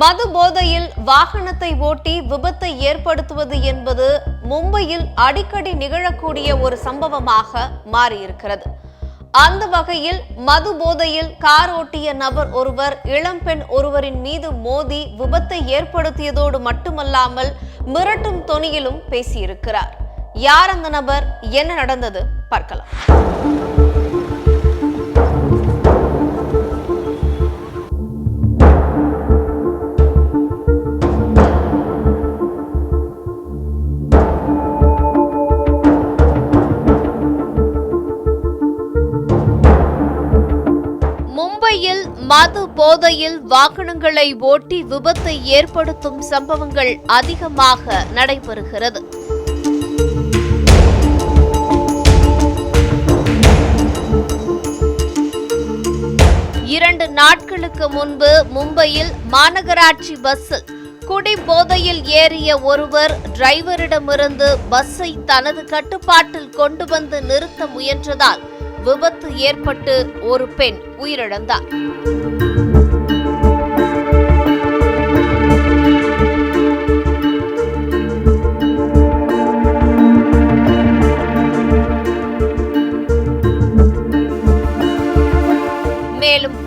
மது போதையில் வாகனத்தை ஓட்டி விபத்தை ஏற்படுத்துவது என்பது மும்பையில் அடிக்கடி நிகழக்கூடிய ஒரு சம்பவமாக மாறியிருக்கிறது. அந்த வகையில் மது போதையில் கார் ஓட்டிய நபர் ஒருவர் இளம்பெண் ஒருவரின் மீது மோதி விபத்தை ஏற்படுத்தியதோடு மட்டுமல்லாமல் மிரட்டும் தொனியிலும் பேசியிருக்கிறார். யார் அந்த நபர்? என்ன நடந்தது? பார்க்கலாம். மது போதையில் வாகனங்களை ஓட்டி விபத்தை ஏற்படுத்தும் சம்பவங்கள் அதிகமாக நடைபெறுகிறது. இரண்டு நாட்களுக்கு முன்பு மும்பையில் மாநகராட்சி பஸ்ஸில் குடி போதையில் ஏறிய ஒருவர் டிரைவரிடமிருந்து பஸ்ஸை தனது கட்டுப்பாட்டில் கொண்டு வந்து நிறுத்த முயன்றதால் விபத்து ஏற்பட்டு ஒரு பெண் உயிரிழந்தார்.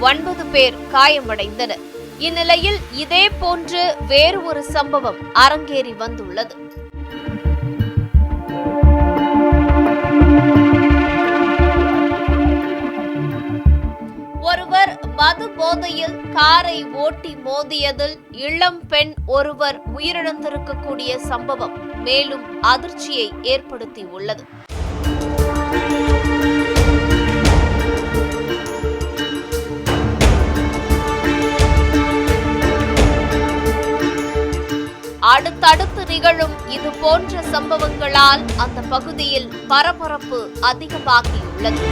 ஒன்பது பேர் காயமடைந்தனர். இந்நிலையில் இதே போன்று வேறு ஒரு சம்பவம் அரங்கேறி வந்துள்ளது. ஒருவர் மது போதையில் காரை ஓட்டி மோதியதில் இளம் பெண் ஒருவர் உயிரிழந்திருக்கக்கூடிய சம்பவம் மேலும் அதிர்ச்சியை ஏற்படுத்தியுள்ளது. அடுத்தடுத்து நிகழும் இது போன்ற சம்பவங்களால் அந்த பகுதியில் பரபரப்பு அதிகமாகியுள்ளது.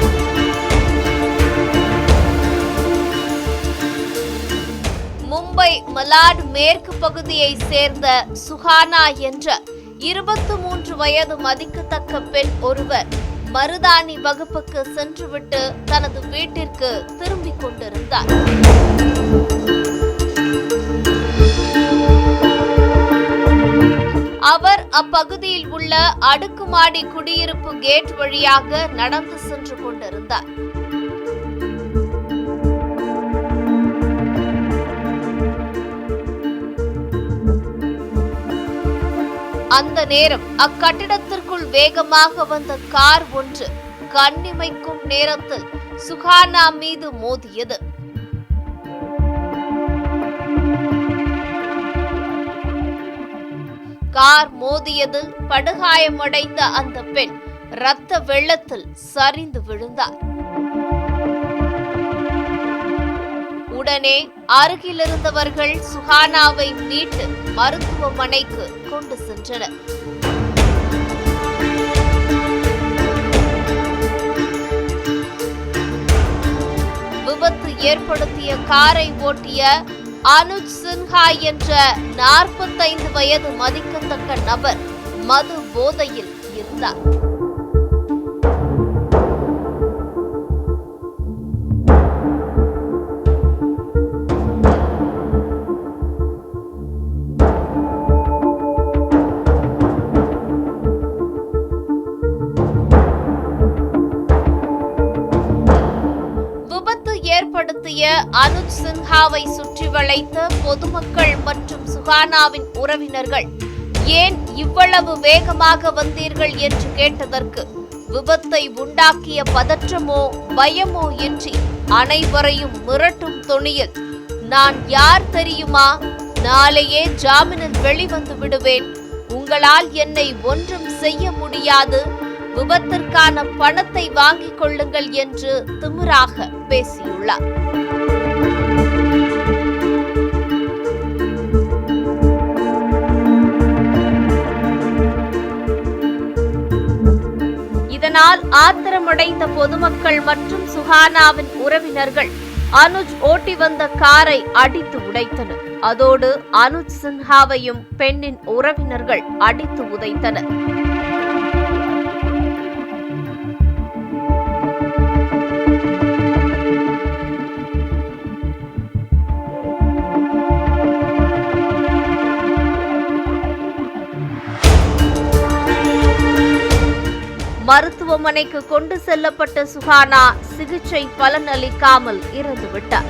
மும்பை மலாட் மேற்கு பகுதியை சேர்ந்த சுஹானா என்ற இருபத்து மூன்று வயது மதிக்கத்தக்க பெண் ஒருவர் மருதாணி வகுப்புக்கு சென்றுவிட்டு தனது வீட்டிற்கு திரும்பிக் கொண்டிருந்தார். அவர் அப்பகுதியில் உள்ள அடுக்குமாடி குடியிருப்பு கேட் வழியாக நடந்து சென்று கொண்டிருந்தார். அந்த நேரம் அக்கட்டிடத்திற்குள் வேகமாக வந்த கார் ஒன்று கண்ணிமைக்கும் நேரத்தில் சுகானா மீது மோதியது. கார் மோதியதில் படுகாயமடைந்த அந்த பெண் இரத்த வெள்ளத்தில் சரிந்து விழுந்தார் உடனே அருகிலிருந்தவர்கள் சுஹானாவை மீட்டு மருத்துவமனைக்கு கொண்டு சென்றனர். விபத்து ஏற்படுத்திய காரை ஓட்டிய அனுஜ் சின்ஹா என்ற நாற்பத்தைந்து வயது மதிக்கத்தக்க நபர் மது போதையில் இருந்தார். நடத்திய அனுஜ் சின்ஹாவை சுற்றி வளைத்த பொதுமக்கள் மற்றும் சுகானாவின் உறவினர்கள் ஏன் இவ்வளவு வேகமாக வந்தீர்கள்? என்று கேட்டதற்கு விபத்தை உண்டாக்கிய பதற்றமோ பயமோ இன்றி அனைவரையும் மிரட்டும் துணியில் நான் யார் தெரியுமா? நாளையே ஜாமீனில் வெளிவந்து விடுவேன். உங்களால் என்னை ஒன்றும் செய்ய முடியாது. விபத்திற்கான பணத்தை வாங்கிக் கொள்ளுங்கள் என்று திமிராக பேசியுள்ளார். இதனால் ஆத்திரமடைந்த பொதுமக்கள் மற்றும் சுஹானாவின் உறவினர்கள் அனுஜ் ஓட்டி வந்த காரை அடித்து உடைத்தனர். அதோடு அனுஜ் சின்ஹாவையும் பெண்ணின் உறவினர்கள் அடித்து உதைத்தனர். மருத்துவமனைக்கு கொண்டு செல்லப்பட்ட சுஹானா சிகிச்சை பலனளிக்காமல் இறந்துவிட்டார்.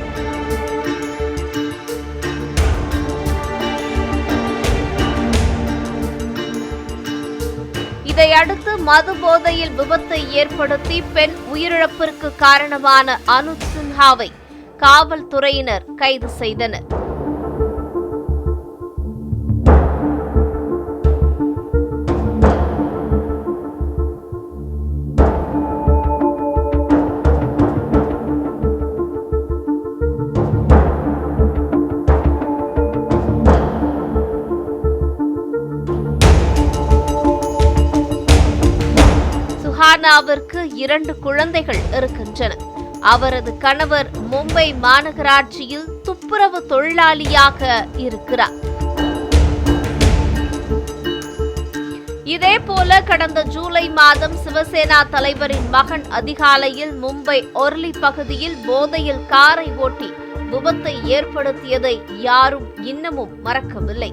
இதையடுத்து மது போதையில் விபத்தை ஏற்படுத்தி பெண் உயிரிழப்பிற்கு காரணமான அனுஜ் சின்ஹாவை காவல்துறையினர் கைது செய்தனர். சுஹானாவிற்கு இரண்டு குழந்தைகள் இருக்கின்றன. அவரது கணவர் மும்பை மாநகராட்சியில் துப்புரவு தொழிலாளியாக இருக்கிறார். இதேபோல கடந்த ஜூலை மாதம் சிவசேனா தலைவரின் மகன் அதிகாலையில் மும்பை ஒர்லி பகுதியில் போதையில் காரை ஓட்டி விபத்தை ஏற்படுத்தியதை யாரும் இன்னமும் மறக்கவில்லை.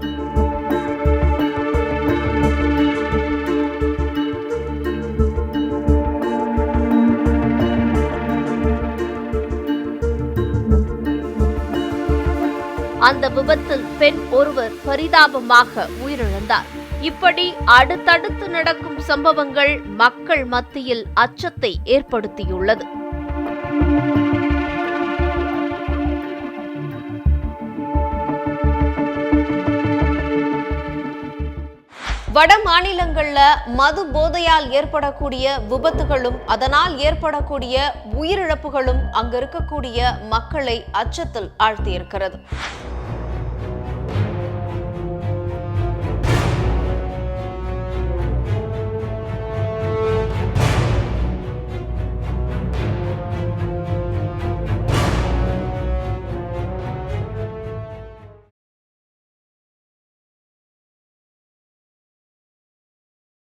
அந்த விபத்தில் பெண் ஒருவர் பரிதாபமாக உயிரிழந்தார். இப்படி அடுத்தடுத்து நடக்கும் சம்பவங்கள் மக்கள் மத்தியில் அச்சத்தை ஏற்படுத்தியுள்ளது. வட மாநிலங்கள்ல மது போதையால் ஏற்படக்கூடிய விபத்துகளும் அதனால் ஏற்படக்கூடிய உயிரிழப்புகளும் அங்க இருக்கக்கூடிய மக்களை அச்சத்தில் ஆழ்த்தியிருக்கிறது.